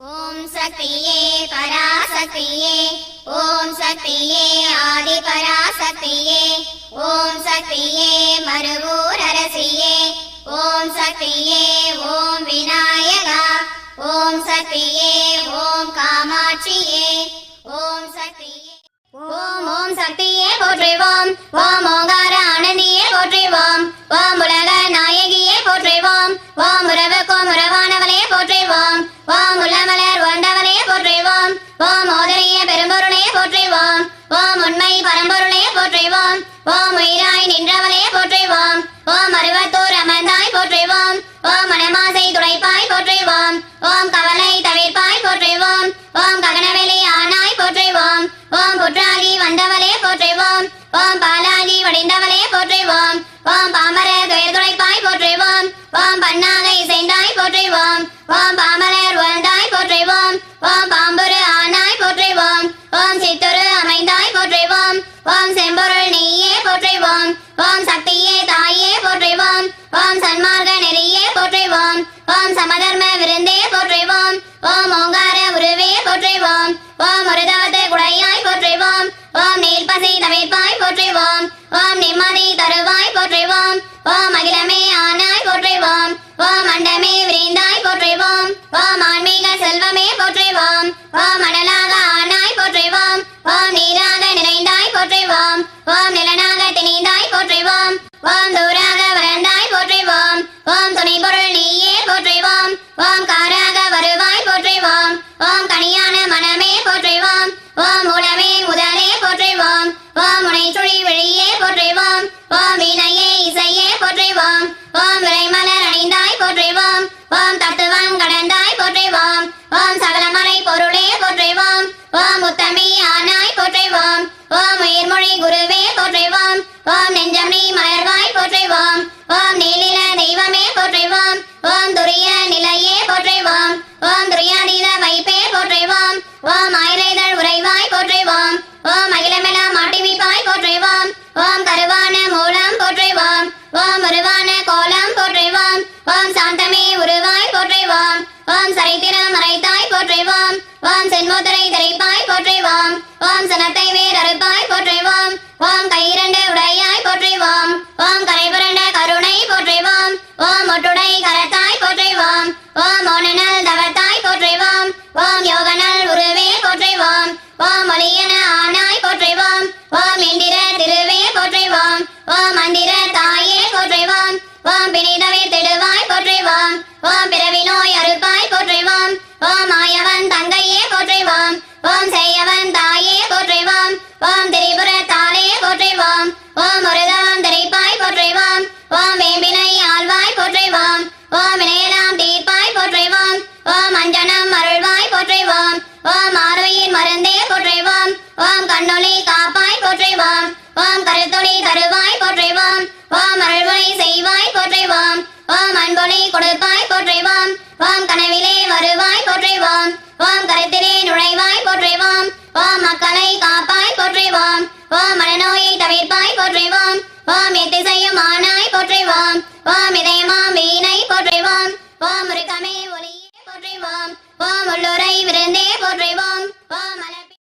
ஓம் சக்தியே பராசக்தியே ஓம் சக்தியே ஆதி பராசக்தியே ஓம் சக்தியே மறுவூர் அரசியே ஓம் சக்தியே ஓம் விநாயகா ஓம் சக்தியே ஓம் காமாட்சியே ஓம் சக்தியே. ஓம் ஓம் சக்தியே போற்றுவோம் ஓம் ஓங்க ஓம் ஓதரிய பெரும்பொருளே போற்றுவோம் ஓம் உண்மை பரம்பொருளே போற்றுவோம் ஓம் உயிராய் நின்றவளே போற்றுவோம் ஓம் அருவத்தூர் அமர்ந்தாய் போற்றுவோம் ஓம் மனமாசை துடைப்பாய் போற்றுவோம் ஓம் கவலை தவிர்ப்பாய் போற்றுவோம் ஓம் ககனவெளி ஆனாய் போற்றுவோம் ஓம் புற்றாகி வந்தவளே போற்றுவோம் ஓம் பாலாகி வடிந்தவளே போற்றுவோம் ஓம் பாமர துயர் துடைப்பாய் போற்றுவோம் ஓம் பண்ணாக இசைந்தாய் போற்றுவோம் ஓம் ஓம் சமதர்ம விருந்தே போற்றுவோம். ஓம் ஓங்கார உருவே போற்றுவோம். ஓம் மருதவத்து குடையாய் போற்றுவோம். ஓம் நீல்பசை தவிர்ப்பாய் போற்றுவோம். ஓம் நிம்மதி தருவாய் போற்றுவோம். ஓம் அகிலமே ஆனாய் போற்றுவோம். ஓம் அண்டமே விரிந்தாய் போற்றுவோம். ஓம் ஆன்மீக செல்வமே போற்றுவோம். ஓம் மணலாக போற்றுவோம் ஓம் சகலமலை பொருளே போற்றுவோம். ஓம் உத்தமி ஆனாய் போற்றுவோம். ஓம் உயிர்மொழி குருவே போற்றுவோம். ஓம் ஓம் தரைப்பாய் திரைப்பாய் ஓம் சனத்தை வேர் அறுப்பாய் ஓம் கையிரண்டு உடையாய் போற்றுவோம் ஓம் கரைபுரண்ட கருணை போற்றுவோம் ஓம் ஒட்டுடை கரத்தாய் போற்றுவோம் ஓம் ஒனல் தவத்தாய் போற்றுவோம் ஓம் யோகனல் உருவே போற்றுவோம் ஓம் ஒளியன ஆனாய் போற்றுவோம் ஓம் இந்திர திருவே போற்றுவோம் ஓம் மந்திர தாயே போற்றுவோம் ஓம் பிணிதவே திடுவாய் போற்றுவோம் ஓம் பிறவி நோய் அறுப்பாய் ஓம் கண்ணொளி காப்பாய் போற்றுவோம். ஓம் கருத்தொளி தருவாய் போற்றுவோம். ஓம் அருள்மொழி செய்வாய் போற்றுவோம். ஓம் அன்பொழி கொடுப்பாய் போற்றுவோம். ஓம் கனவிலே வருவாய் போற்றுவோம். ஓம் கருத்திலே நுழைவாய் போற்றுவோம். ஓம் மக்களை காப்பாய் போற்றுவோம். ஓம் மனநோயை தவிர்ப்பாய் போற்றுவோம். ஓம் எத்திசையும் ஆனாய் போற்றுவோம். ஓம்